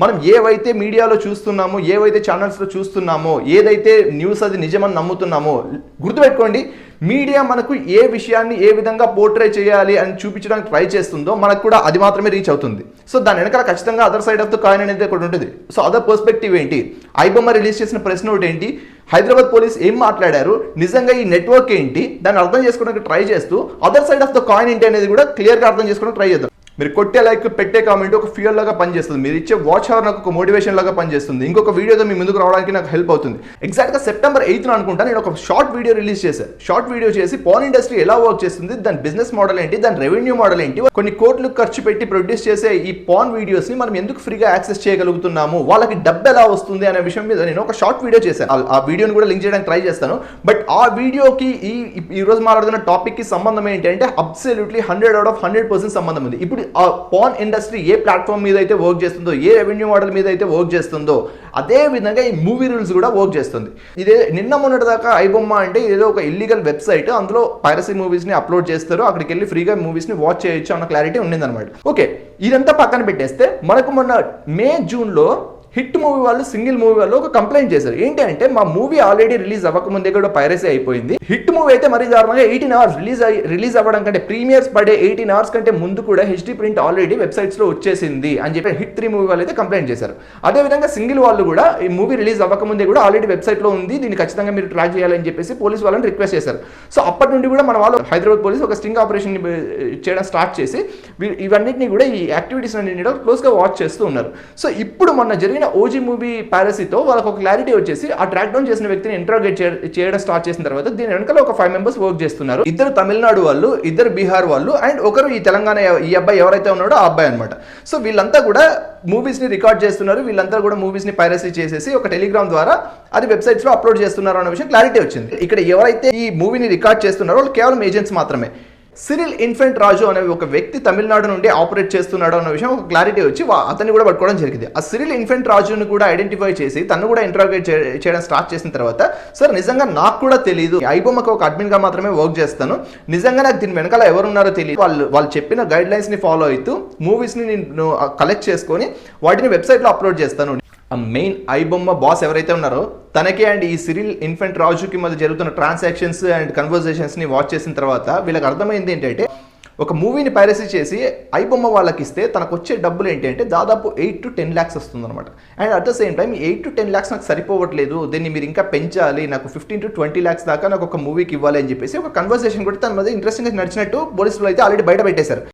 మనం ఏవైతే మీడియాలో చూస్తున్నామో ఏవైతే ఛానల్స్లో చూస్తున్నామో ఏదైతే న్యూస్ అది నిజమని నమ్ముతున్నామో గుర్తుపెట్టుకోండి మీడియా మనకు ఏ విషయాన్ని ఏ విధంగా పోర్ట్రే చేయాలి అని చూపించడానికి ట్రై చేస్తుందో మనకు కూడా అది మాత్రమే రీచ్ అవుతుంది. సో దాని వెనకాల ఖచ్చితంగా other side of the coin అనేది ఒకటి ఉంటుంది. సో అదర్ పర్స్పెక్టివ్ ఏంటి? ఐబొమ్మ రిలీజ్ చేసిన ప్రశ్న ఒకటి ఏంటి? హైదరాబాద్ పోలీస్ ఏం మాట్లాడారు? నిజంగా ఈ నెట్వర్క్ ఏంటి? దాన్ని అర్థం చేసుకోవడానికి ట్రై చేస్తూ other side of the coin ఏంటి అనేది కూడా క్లియర్గా అర్థం చేసుకోవడానికి ట్రై చేద్దాం. మీరు కొట్టే లైక్ పెట్టే కామెంట్ ఒక ఫ్యూయల్ లాగా పనిచేస్తుంది. మీరు ఇచ్చే వాచ్ అవర్ నాకు ఒక మోటివేషన్ లాగా పనిచేస్తుంది. ఇంకొక వీడియోతో మీ ముందుకు రావడానికి నాకు హెల్ప్ అవుతుంది. ఎగ్జాక్ట్గా సెప్టెంబర్ ఎయిత్ అనుకుంటా నేను ఒక షార్ట్ వీడియో రిలీజ్ చేశాను షార్ట్ వీడియో చేసి పాన్ ఇండస్ట్రీ ఎలా వర్క్ చేస్తుంది దాని బిజినెస్ మోడల్ ఏంటి దాని రెవెన్యూ మోడల్ ఏంటి కొన్ని కోట్లు ఖర్చు పెట్టి ప్రొడ్యూస్ చేసే ఈ పాన్ వీడియోస్ని మనం ఎందుకు ఫ్రీగా యాక్సెస్ చేయగలుగుతున్నాము వాళ్ళకి డబ్బు ఎలా వస్తుంది అనే విషయం మీద నేను ఒక షార్ట్ వీడియో చేశాను ఆ- వీడియోని కూడా లింక్ చేయడానికి ట్రై చేస్తాను. బట్ ఆ వీడియోకి ఈ ఈ రోజు మాట్లాడుతున్న టాపిక్కి సంబంధం ఏంటి అంటే absolutely hundred out of hundred percent సంబంధం ఉంది. ఇప్పుడు ఆ పాన్ ఇండస్ట్రీ ఏ ప్లాట్ఫామ్ మీద అయితే వర్క్ చేస్తుందో ఏ రెవెన్యూ మోడల్ మీద అయితే వర్క్ చేస్తుందో అదే విధంగా ఈ మూవీ రూల్స్ కూడా వర్క్ చేస్తుంది. ఇదే నిన్న మొన్నటి దాకా ఐబొమ్మ అంటే ఏదో ఒక ఇల్లీగల్ వెబ్సైట్ అందులో పైరసీ మూవీస్ని అప్లోడ్ చేస్తారు అక్కడికి వెళ్ళి ఫ్రీగా మూవీస్ని వాచ్ చేయొచ్చు అన్న క్లారిటీ ఉండిందన్నమాట. ఓకే ఇదంతా పక్కన పెట్టేస్తే మనకు మొన్న మే జూన్లో హిట్ మూవీ వాళ్ళు సింగిల్ మూవీ వాళ్ళు ఒక కంప్లైంట్ చేశారు. ఏంటి అంటే మా మూవీ ఆల్రెడీ రిలీజ్ అవ్వకముందే కూడా పైరసీ అయిపోయింది. హిట్ మూవీ అయితే మరీ దారుణంగా ఎయిటీన్ అవర్స్ రిలీజ్ అయ్యి రిలీజ్ అవ్వడం కంటే ప్రీమియర్స్ పడే ఎయిటీన్ అవర్స్ కంటే ముందు కూడా హెచ్డీ ప్రింట్ ఆల్రెడీ వెబ్సైట్స్లో వచ్చేసింది అని చెప్పి హిట్ త్రీ మూవీ వాళ్ళు అయితే కంప్లైంట్ చేశారు. అదే విధంగా సింగిల్ వాళ్ళు కూడా ఈ మూవీ రిలీజ్ అవ్వకముందే కూడా ఆల్రెడీ వెబ్సైట్లో ఉంది. దీన్ని ఖచ్చితంగా మీరు ట్రాక్ చేయాలని చెప్పేసి పోలీస్ వాళ్ళని రిక్వెస్ట్ చేశారు. సో అప్పటి నుండి కూడా మన వాళ్ళు హైదరాబాద్ పోలీస్ ఒక స్టింగ్ ఆపరేషన్ eh, చేయడం స్టార్ట్ చేసి వీ- ఇవన్నిటిని కూడా ఈ యాక్టివిటీస్ అన్నింటినీ క్లోజ్గా వాచ్ చేస్తూ ఉన్నారు. సో ఇప్పుడు మొన్న జరిగిన ఓజీ మూవీ పారసీతో వాళ్ళకి ఒక క్లారిటీ వచ్చేసి ఆ ట్రాక్ డౌన్ చేసిన వ్యక్తిని ఇంట్రాగేట్ చేయడం స్టార్ట్ చేసిన తర్వాత దీని వెనకాల ఒక ఫైవ్ మెంబర్స్ వర్క్ చేస్తున్నారు. ఇద్దరు తమిళనాడు వాళ్ళు ఇద్దరు బీహార్ వాళ్ళు అండ్ ఒకరు ఈ తెలంగాణ ఈ అబ్బాయి ఎవరైతే ఉన్నాడో ఆ అబ్బాయి అనమాట సో వీళ్ళంతా కూడా మూవీస్ని రికార్డ్ చేస్తున్నారు. వీళ్ళంతా కూడా మూవీస్ని పైరసీ చేసేసి ఒక టెలిగ్రామ్ ద్వారా అది వెబ్సైట్స్లో అప్లోడ్ చేస్తున్నారు అన్న విషయం క్లారిటీ వచ్చింది. ఇక్కడ ఎవరైతే ఈ మూవీని రికార్డ్ చేస్తున్నారో వాళ్ళు కేవలం ఏజెంట్స్ మాత్రమే. సిరిల్ ఇన్ఫెంట్ రాజు అనే ఒక వ్యక్తి తమిళనాడు నుండి ఆపరేట్ చేస్తున్నాడు అన్న విషయం ఒక క్లారిటీ వచ్చి అతన్ని కూడా పట్టుకోవడం జరిగింది. ఆ సిరిల్ ఇన్ఫెంట్ రాజును కూడా ఐడెంటిఫై చేసి తను కూడా ఇంటరాగేట్ చేయడం స్టార్ట్ చేసిన తర్వాత సార్ నిజంగా నాకు కూడా తెలియదు ఐబొమ్మకి ఒక అడ్మిన్గా మాత్రమే వర్క్ చేస్తాను. నిజంగా నాకు దీని వెనకాల ఎవరున్నారో తెలియదు వాళ్ళు వాళ్ళు చెప్పిన గైడ్ లైన్స్ని ఫాలో అవుతూ మూవీస్ని నేను కలెక్ట్ చేసుకొని వాటిని వెబ్సైట్లో అప్లోడ్ చేస్తాను. ఆ మెయిన్ ఐబొమ్మ బాస్ ఎవరైతే ఉన్నారో తనకి అండ్ ఈ సిరిల్ ఇన్ఫెంట్ రాజుకి మధ్య జరుగుతున్న ట్రాన్సాక్షన్స్ అండ్ కన్వర్జేషన్స్ని వాచ్ చేసిన తర్వాత వీళ్ళకి అర్థమైంది ఏంటంటే ఒక మూవీని పైరసీ చేసి ఐబొమ్మ వాళ్ళకి ఇస్తే తనకు వచ్చే డబ్బులు ఏంటి అంటే దాదాపు ఎయిట్ టు టెన్ ల్యాక్స్ వస్తుందన్నమాట. And at the same time eight to ten lakhs నాకు సరిపోవట్లేదు దీన్ని మీరు ఇంకా పెంచాలి నాకు ఫిఫ్టీన్ టు ట్వంటీ ల్యాక్స్ దాకా నాకు ఒక మూవీకి ఇవ్వాలి అని చెప్పేసి ఒక కన్వర్సేషన్ కూడా తన మీద ఇంట్రెస్టింగ్గా నడిచినట్టు పోలీసులు అయితే ఆల్రెడీ బయట పెట్టేశారు.